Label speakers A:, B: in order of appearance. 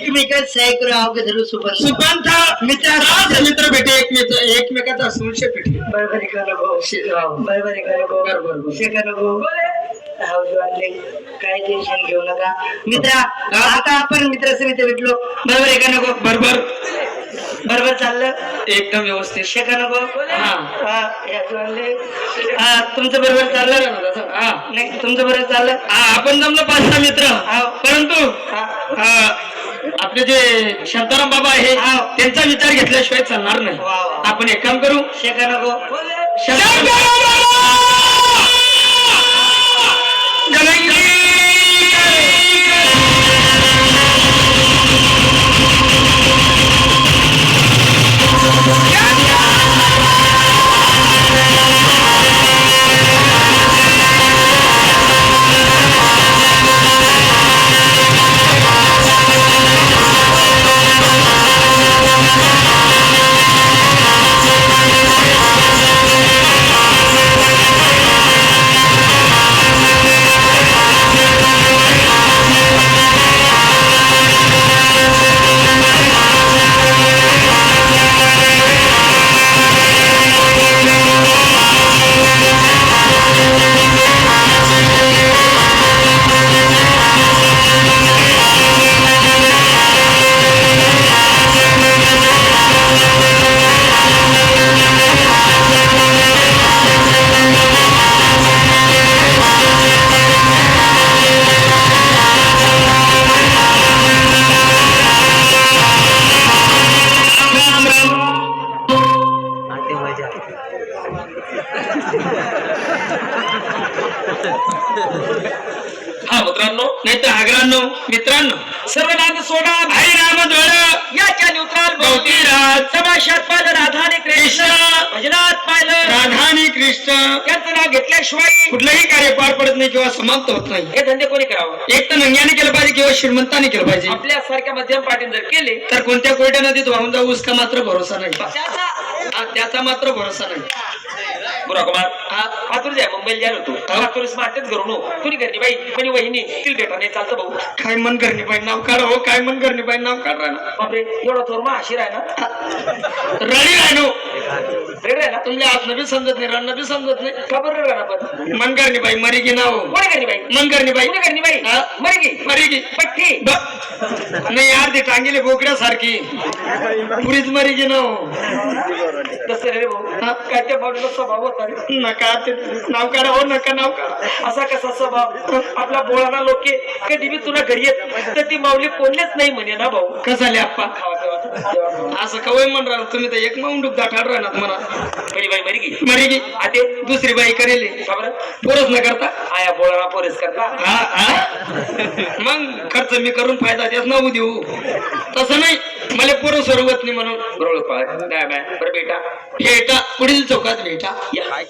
A: एकमेकात सहाय्य करू अवघड धरू सुपंथ
B: सुपंथ मित्र मित्र भेटे एकमेक एकमेकाचा सुरक्षा भेटे
A: बरोबर आहे का नको बरोबर आहे का नको
B: बरोबर, बरोबर.
A: शे का नको हाव जीवानले, काय टेन्शन घेऊ नका. मित्रा आता आपण भेटलो. बरोबर आहे का नको
B: बरोबर.
A: बरोबर चाललं?
B: एकदम व्यवस्थित.
A: शे का नको
B: हा.
A: हा. हा, तुमचं बरोबर चाललं?
B: हा.
A: नाही तुमचं बरोबर चाललं?
B: हा, आपण जमलो पाच सहा मित्र.
A: हा.
B: परंतु
A: हा.
B: हा, आपले जे शांताराम बाबा आहे
A: हा.
B: त्यांचा विचार घेतल्याशिवाय चालणार नाही. आपण एक काम करू
A: शे का नको
C: हा मित्रांनो
B: नाही तर आग्रांनो मित्रांनो
C: सर्व नाद सोडा
B: हरी राम धोळ
C: याच्या न्यूट्रल
B: गवती राज
C: समाशात पाहिलं राधा आणि कृष्ण भजनात पाहिलं
B: राधा आणि कृष्ण.
C: त्यांचं नाव घेतल्याशिवाय
B: कुठलंही कार्य पार पडत नाही किंवा समाप्त होत नाही.
C: हे धंदे कोणी करावं?
B: एक तर नंग्याने केलं पाहिजे किंवा श्रीमंताने केलं पाहिजे.
C: आपल्या सारख्या मध्यम पाटील जर केले
B: तर कोणत्या कोरड्या नदीत वाहून जाऊ उसका मात्र भरोसा नाही.
C: त्याचा
B: हा, त्याचा मात्र भरोसा नाही.
C: बुरा कुमार. पातूर जाय मुंबईला गेलो होतो. पातूर स्मार्टच घरून हो. कुणी घरनी बाई कोणी वहिनी तिल भेटा नाही चालतं भाऊ.
B: काय मन करणे पाहिजे नाव काढ हो काय मन करणे पाहिजे नाव काढ राहणार
C: बापरे एवढा थोर मा आशिर आहे ना?
B: रडी राहणो
C: रेड आहे ना?
B: तुमच्या आतनं बी समजत नाही राहणं बी समजत नाही.
C: का बरं रेड आहे आपण?
B: मन करणे बाई मरी की नाव.
C: कोणी घरनी बाई
B: मन करणे बाई
C: कोणी घरनी बाई
B: हा.
C: मर गी.
B: मरी की
C: पट्टी.
B: नाही यार ती टांगेली बोकड्यासारखी. पुरीच मरी की नाव.
C: रे भाऊ. काय त्या बाजूला स्वभाव होता रे.
B: नका ते नाव काढा हो नका नाव काढा.
C: असा कसा स्वभाव? आपला बोळाना लोके कधी बी तुला घरी येत तर ती माऊली कोणलेच नाही म्हणे ना भाऊ.
B: कसं झाले आप्पा? असं कवय म्हण राहिलं? तुम्ही तर एक माऊंडूक दाठाड राहणार म्हणा.
C: कधी बाई मरी गी
B: मरी की.
C: आते?
B: दुसरी बाई करेल.
C: बरं?
B: पोरच न करता?
C: आया बोळाना पोरेस करता?
B: हा हा. मग खर्च मी करून फायदा त्याच नऊ देऊ. तसं नाही. मला पोरं सोडवत नाही म्हणून.
C: बरोबर पाय. नाही बाय. बरं बेटा.
B: भेटा पुढील चौकात भेटा या.